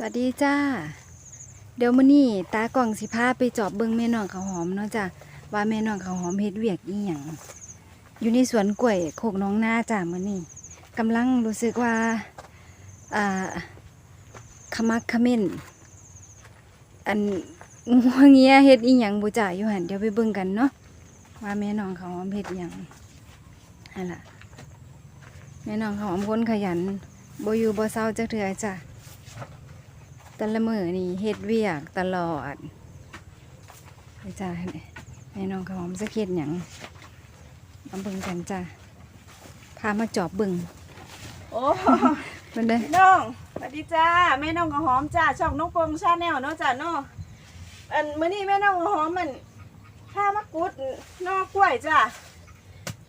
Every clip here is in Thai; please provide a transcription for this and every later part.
สวัสดีจ้า เดี๋ยวมื้อนี้ตากล่องสิพาไปจอบเบิ่งแม่น้องข้าวหอมเนาะจ้ะว่าแม่น้องข้าวหอมเฮ็ดเวียกอีหยังอยู่ในสวนกล้วยโคกน้องหน้าจ้ามื้อนี้กำลังรู้สึกว่าอ่าขมักขมิ้นอันงัวเงียเฮ็ดอีหยังบ่จ้าอยู่หั่นเดี๋ยวไปเบิ่งกันเนาะว่าแม่น้องข้าวหอมเฮ็ดหยังหั่นล่ะแม่น้องข้าวหอมคนขยันบ่อยู่บ่เศร้าจักเทื่อจ้ะ แต่ละมือนี่เฮ็ดเวียกตลอดไปจ้าแม่น้องขาวหอมจะเฮ็ดหยังมาเบิ่งกันจ้าพามาจอบเบิ่งโอ้เพิ่นเด้อพี่น้องสวัสดีจ้าแม่น้องกระหอมจ้าช่องน้องปงชาแนลเนาะจ้าเนาะอันมื้อนี้แม่น้องกระหอมมันข้ามะกรูดนอกกล้วยจ้า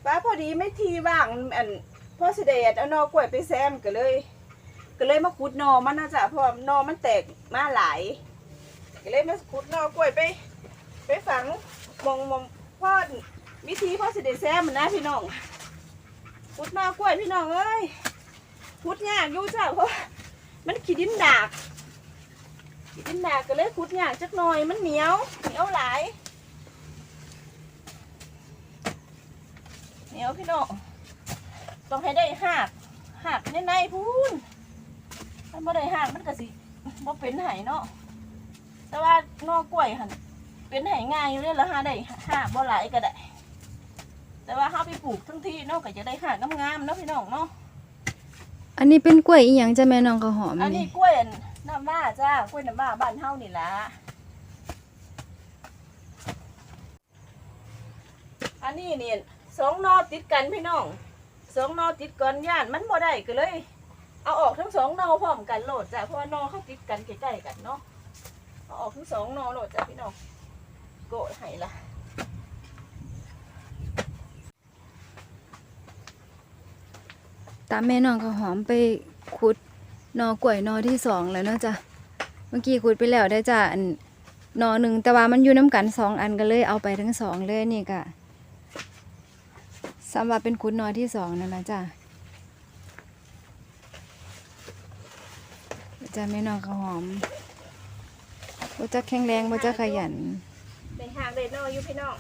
ป้าพอดีไม่ทีว่างอันพ่อสิเดชเอานอกล้วยไปแซมก็เลย ก็เลยมาขุดนอมันนะจ้ะเพราะว่านอมันแตกมาหลาย ก็เลยมาขุดนอกล้วยไป ไปฝังมองมองพ่อวิธีพ่อสิเดแซมมันนะพี่น้องขุดนอกล้วยพี่น้องเอ้ยขุดยากอยู่จ้ะเพราะมันขี้ดินดากขี้ดินดากก็เลยขุดยากจักหน่อยมันเหนียวเหนียวหลายเหนียวพี่น้องต้องให้ได้หักหักในในพูน ถ้าไม่ได้หักมันก็สิบ่เป็นไหเนาะแต่ว่านอกกล้วยหันเป็นไหง่ายอยู่เลยละหาได้หักบ่หลายก็ได้ แต่ว่าเขาไปปลูกทั้งที่เนาะก็จะได้หักงามๆเนาะพี่น้องเนาะอันนี้เป็นกล้วยอีหยังจ้ะแม่น้องขาวหอมอันนี้นี่กล้วยน้ำว้าจ้ากล้วยน้ำว้าบ้านเฮานี่ละอันนี้เนี่ยสองนอติดกันพี่น้องสองนอติดกันย่านมันบ่ได้ก็เลย เอาออกทั้งสองนอพร้อมกันโหลดจ้ะเพราะว่านอเขาติดกันใกล้ๆกันเนาะเอาออกทั้งสองนอโหลดจ้ะพี่น้องโกะให้ละตามแม่น้องขาหอมไปขุดนอกล้วยนอที่สองแล้วเนาะจ้ะเมื่อกี้ขุดไปแล้วได้จ้ะอันนอหนึ่งแต่ว่ามันอยู่น้ำกันสองอันก็เลยเอาไปทั้งสองเลยนี่ก็สำหรับเป็นขุดนอที่สองนั่นนะจ้ะ จ้าแม่น้องข้าวหอมบ่จะแข็งแรงบ่จะขยันในหางเดนออยู่พี่น้อง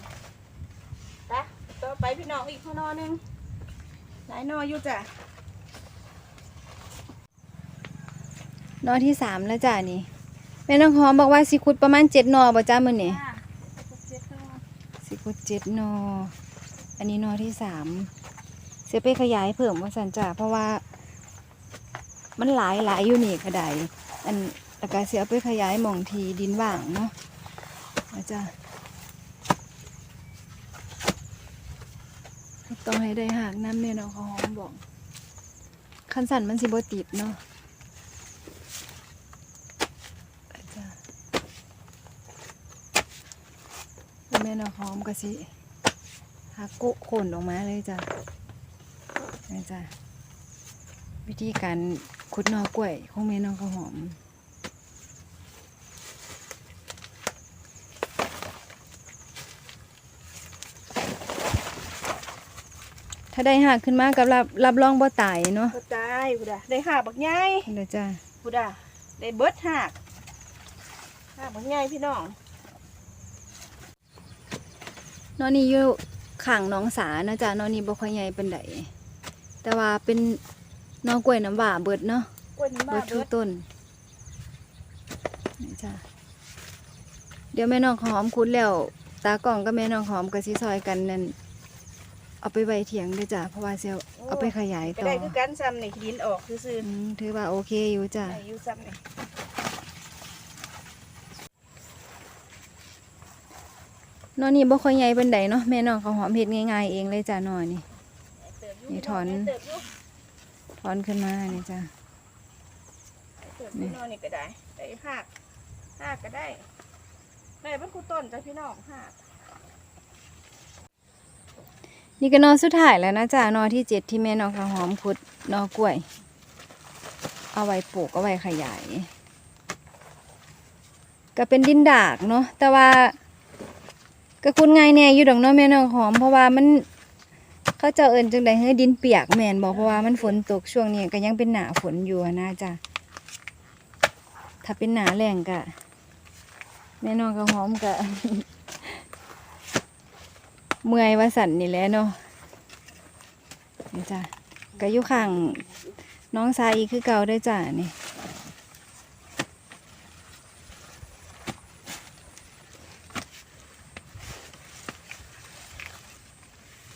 ไปต่อไปพี่น้องอีกข้างนอหนึงหลายนออยู่จ้ะนอที่สามแล้วจ้านี่แม่น้องหอมบอกว่าสิขุดประมาณเจ็ดนอบ่จ้ามื้อนี้จ้ะเจ็ดนอสิขุดเจ็ดนออันนี้นอที่สามเสียไปขยายเพิ่มว่าสันจ้าเพราะว่า มันหลายหลายอยู่นี่ก็ได้อันแล้วก็เสียไปขยายหม่องทีดินว่างเนาะนะจ้าต้องให้ได้หากน้ำแม่น้องข้าหอมบอกคันสั่นมันสิบติดเนาะจะแล้วแม่น้องหอมก็สิหักโกะโคนออกมาเลยจ้ะนี่จ้ะวิธีการ ขุดหนอกล้วยของแม่น้องข้าวหอมถ้าได้หักขึ้นมากับรับรับรองบ่ตายเนาะก็ตายพุดาได้หากบักใหญ่เดี๋ยวจ้ะพุดาได้เบิดหากหากบักใหญ่พี่น้องนอนนี่อยู่ข้างหน้องสานะจ๊ะนอนนี่บ่ค่อยใหญ่ปานใดแต่ว่าเป็นห นอกล้วยน้ำหว่าเบิดเนาะกล้วยน้ำเบิบ้าดเบิทุกดต้นนี่จ้ะเดี๋ยวแม่น้องหอมคุดแล้ว ตากล่องกับแม่น้องหอมก็สิซอยกันนั่นเอาไปไว้เถียงเด้อจ้ะเพราะว่าสิเอาเอาไปขยายก็ต่อได้คือกันซ้ำนี่ดินออกซื่ออืมถือว่าโอเคอยู่จ้ะๆได้อยู่ซ้ำนี่นอนนี่บ่ค่อยใหญ่ปานใดเนาะแม่น้องเขาวหอมเฮ็ดง่ายๆเองเลยจ้ะนอนนี่เติบอยู่นี่ถอน พี่งเติบอยู่ถอนขึ้นมานี่จ้ะเติบพี่น้องนี่ก็ได้ได้หากหากก็ได้ได้เบิดคู่ต้นจ้ะพี่น้องหากนี่ก็นอนสุดท้ายแล้วนะจ้ะนอนที่เจ็ดที่แม่น้องข้าวหอมขุดนอกล้วย เอาไว้ปลูกเอาไว้ขยาย ก็เป็นดินดากเนาะแต่ว่าก็คุณง่ายแน่อยู่ดอกเนาะแม่น้องหอมเพราะว่ามัน เขาเจะเอิญจังใดเฮ้ยดินเปียกแมนบอกเพราะว่ามันฝนตกช่วงนี้ก็ยังเป็นหนาฝนอยู่นะจ้ะถ้าเป็นหนาแรงกะแม่น้องข้าวหอมกะเมื่อยว่าสั่นนี่แหละเนาะนี่จ้ะก็อยู่ข้างน้องชายอีกคือเก่าได้จ้ะนี่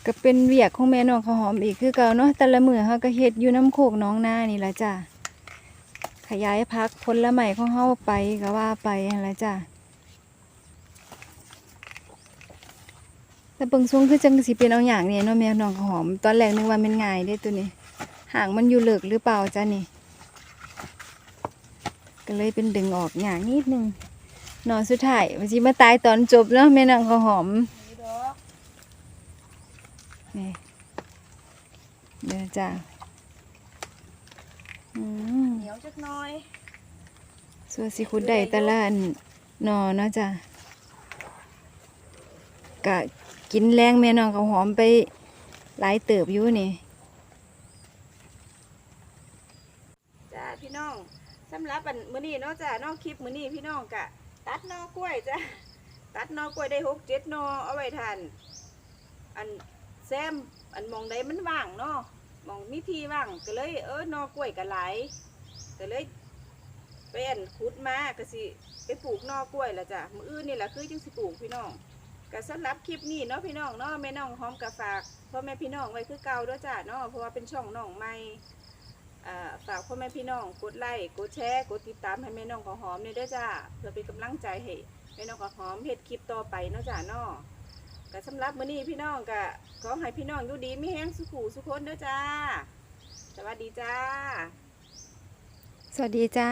ก็เป็นเวียกของแม่น้องข้าวหอมอีกคือเก่าเนาะแต่ละมือเขาก็เฮ็ดอยู่น้ำโคกน้องหน้านี่ละจ้ะขยายพักผลไม้ของเฮาไปก็ว่าไปนั่นละจ้ะแต่เบิ่งทรงคือจังสิเป็นเอาอย่างนี้เนาะแม่น้องข้าวหอม ตอนแรกนึกว่ามันง่ายเด้ตัวนี้หางมันอยู่เลิกหรือเปล่าจ้ะนี่ ก็เลยเป็นดึงออกอย่างนิดนึงนอนสุดท้ายมันสิมาตายตอนจบเนาะแม่น้องข้าวหอม นี่ดอกนี่ เดี๋ยวจ้าอืมเหนียวจักหน้อยส่วนสิคุดได้แต่ละอันหนอเนาะจ้ะกะกินแรงแม่น้องเขาวหอมไปหลายเติบอยู่นี่จ้าพี่น้องสำหรับอันมื้อนี้เนาะจ้าเนอกคลิปมื้อนี้พี่น้องกะ ตัดหนอกล้วยจ้าตัดหนอกล้วยได้หกเจ็ดหนอเอาไว้ทานอัน แซมอันมองใดมันว่างเนาะมองมีที่ว่างก็เลยเออนอกล้วยก็หลายก็เลยไปอันขุดมาก็สิไปปลูกนอกล้วยละจ้ะมืออื่นนี่แหละคือจังสิปลูกพี่น้องก็สำหรับคลิปนี้เนาะพี่น้องเนาะแม่น้องหอมกับฝากพ่อแม่พี่น้องไว้คือเก่าด้วยจ้าเนาะเพราะว่าเป็นช่องน้องใหม่ฝากพ่อแม่พี่น้องกดไลค์กดแชร์กดติดตามให้แม่น้องของหอมเนี่ยด้วยจ้าเพื่อเป็นกำลังใจให้แม่น้องของหอมเฮ็ดคลิปต่อไปเนาะจ้าเนาะ ก็สำหรับมื้อนี้พี่น้องก็ขอให้พี่น้องอยู่ดีมีแห้งสุขูสุขคนเด้อจ้า สวัสดีจ้า สวัสดีจ้า